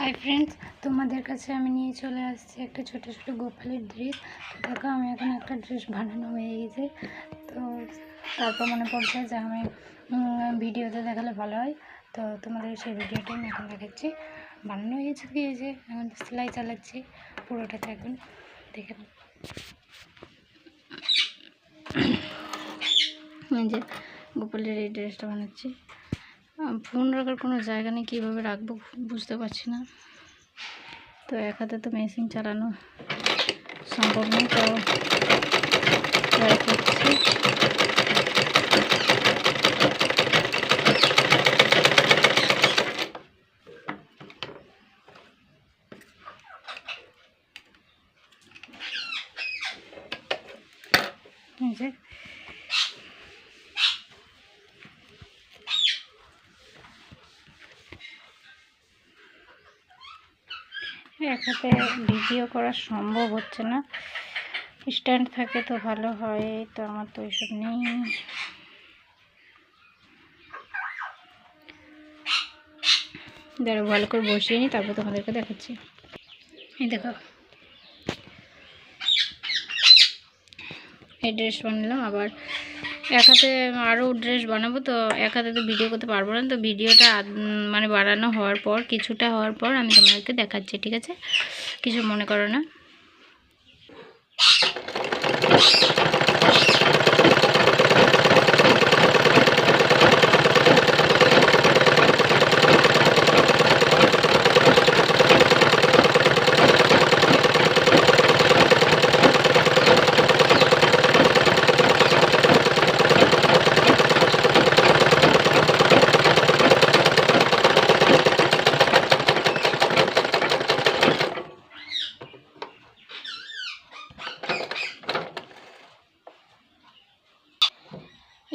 Hi friends তোমাদের কাছে আমি নিয়ে চলে আসছি একটা ছোটো ছোটো গোপালের ড্রেস তো দেখো, আমি এখন একটা ড্রেস বানানো হয়ে গেছে। তো তারপর মনে পড়ছে যে আমি ভিডিওতে দেখালে ভালো হয়। তো তোমাদের সেই ভিডিওটা আমি এখন দেখাচ্ছি। বানানো হয়ে হয়েছে এখন সেলাই চালাচ্ছি পুরোটাতে এখন। দেখে। যে গোপালের এই ড্রেসটা বানাচ্ছি। ফোন রাখার কোনো জায়গা নেই, কীভাবে রাখব বুঝতে পারছি না। তো এক হাতে তো মেশিন চালানো সম্ভব নেই তো ট্রাই করছি। এক হাতে ভিডিও করা সম্ভব হচ্ছে না। স্ট্যান্ড থাকে তো ভালো হয়, তো আমার তো ওইসব নেই। দাঁড়া ভালো করে বসিয়ে নিই, তারপর তোমাদেরকে দেখাচ্ছি। এই দেখো। এই ড্রেস বানালাম আবার এক হাতে আরও ড্রেস বানাবো, তো এক হাতে তো ভিডিও করতে পারব না। তো ভিডিওটা মানে বাড়ানো হওয়ার পর, কিছুটা হওয়ার পর আমি তোমাদেরকে দেখাচ্ছি, ঠিক আছে? কিছু মনে করো না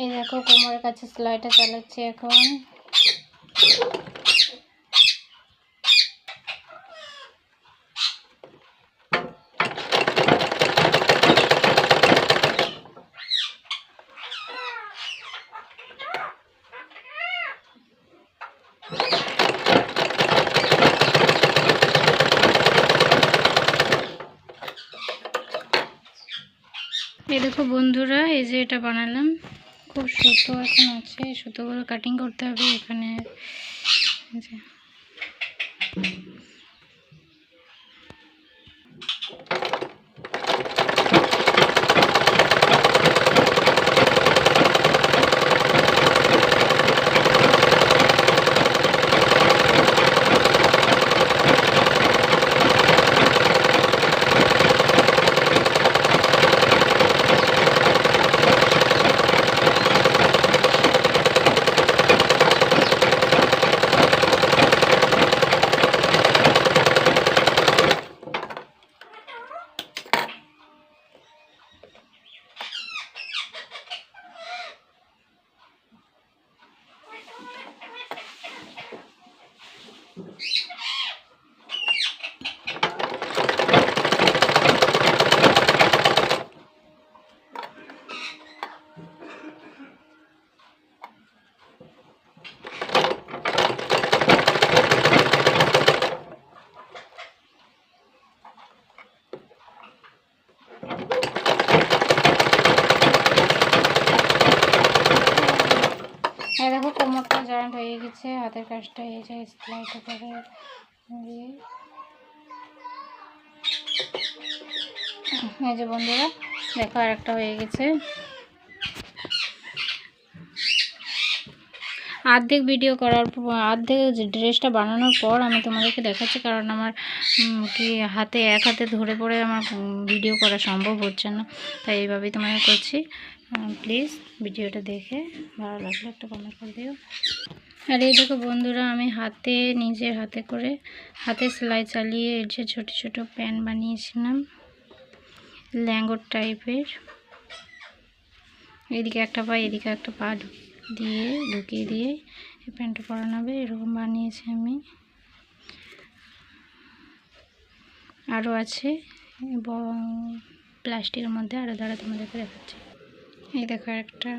এই দেখো কোমরের কাছে সেলাইটা চালাচ্ছি এখন। এই দেখো বন্ধুরা এই যে এটা বানালাম। খুব সুতো এখন আছে সুতোগুলো কাটিং করতে হবে এখানে। এই যে এই দেখো কোমরটা জয়েন্ট হয়ে গেছে, হাতের কাজটা এই যে সেলাইটা করে এই যে বন্ধুরা, দেখো আর একটা হয়ে গেছে। অর্ধেক ভিডিও করার পর অর্ধেক যে ড্রেসটা বানানোর পর আমি তোমাদেরকে দেখাচ্ছি, কারণ আমার কি হাতে, এক হাতে ধরে পড়ে আমার ভিডিও করা সম্ভব হচ্ছে না। তাই এইভাবেই তোমাকে করছি। প্লিজ ভিডিওটা দেখে ভালো লাগলে একটা কমেন্ট করে দিও। আর এই দেখো বন্ধুরা, আমি হাতে, নিজের হাতে করে, হাতে সেলাই চালিয়ে এর যে ছোটো ছোটো প্যান্ট বানিয়েছিলাম, ল্যাঙ্গর টাইপের। এদিকে একটা পা, এদিকে একটা পা দিয়ে, ঢুকিয়ে দিয়ে এই প্যান্টটা পরানো হবে, এরকম বানিয়েছি আমি। আরও আছে প্লাস্টিকের মধ্যে আরও দ্বারা তোমাদেরকে দেখাচ্ছি। এই দেখো একটা।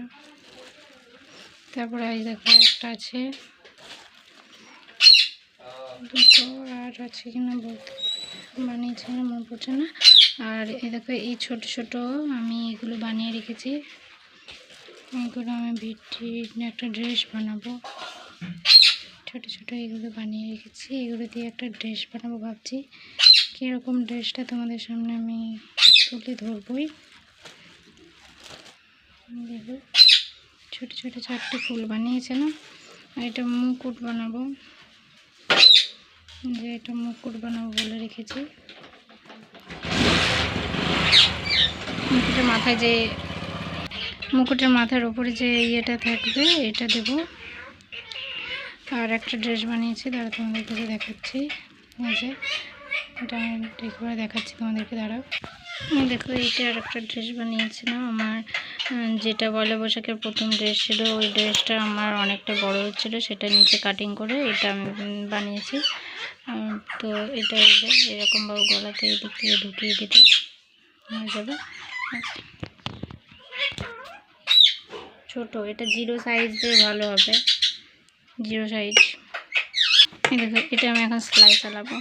তারপরে এই দেখো একটা আছে। দুটো আর আছে কিনা বলতে বানিয়েছি, মনে পড়ছে না। আর এই দেখো এই ছোট ছোট আমি এগুলো বানিয়ে রেখেছি। এগুলো আমি ভিটি একটা ড্রেস বানাবো। ছোট ছোট এগুলো বানিয়ে রেখেছি। এগুলো দিয়ে একটা ড্রেস বানাবো ভাবছি। কীরকম ড্রেসটা তোমাদের সামনে আমি তুলে ধরবই। দেখো, ছোট ছোট চারটে ফুল বানিয়েছে না? আর এটা মুকুট বানাবো। যে এটা মুকুট বানাবো বলে রেখেছি। মুকুটের মাথায় যে, মুকুটের মাথার উপরে যে ইয়েটা থাকবে, এটা দেব। আর একটা ড্রেস বানিয়েছি দাঁড়া তোমাদেরকে দেখাচ্ছি। যে, এটা আমি করে দেখাচ্ছি তোমাদেরকে, দাঁড়াও। দেখো, এইটা আর একটা ড্রেস বানিয়েছিলাম আমার যেটা বলে বৈশাখের প্রথম ড্রেস ছিল, ওই ড্রেসটা আমার অনেকটা বড় হচ্ছিল, সেটা নিচে কাটিং করে এটা আমি বানিয়েছি। তো এটা এরকমভাবে গলাতে এই দিক থেকে ঢুকিয়ে দিতে। হয়ে যাবে। ছোট, এটা জিরো সাইজ দিয়ে ভালো হবে। জিরো সাইজ এটা আমি এখন সেলাই চালাবো।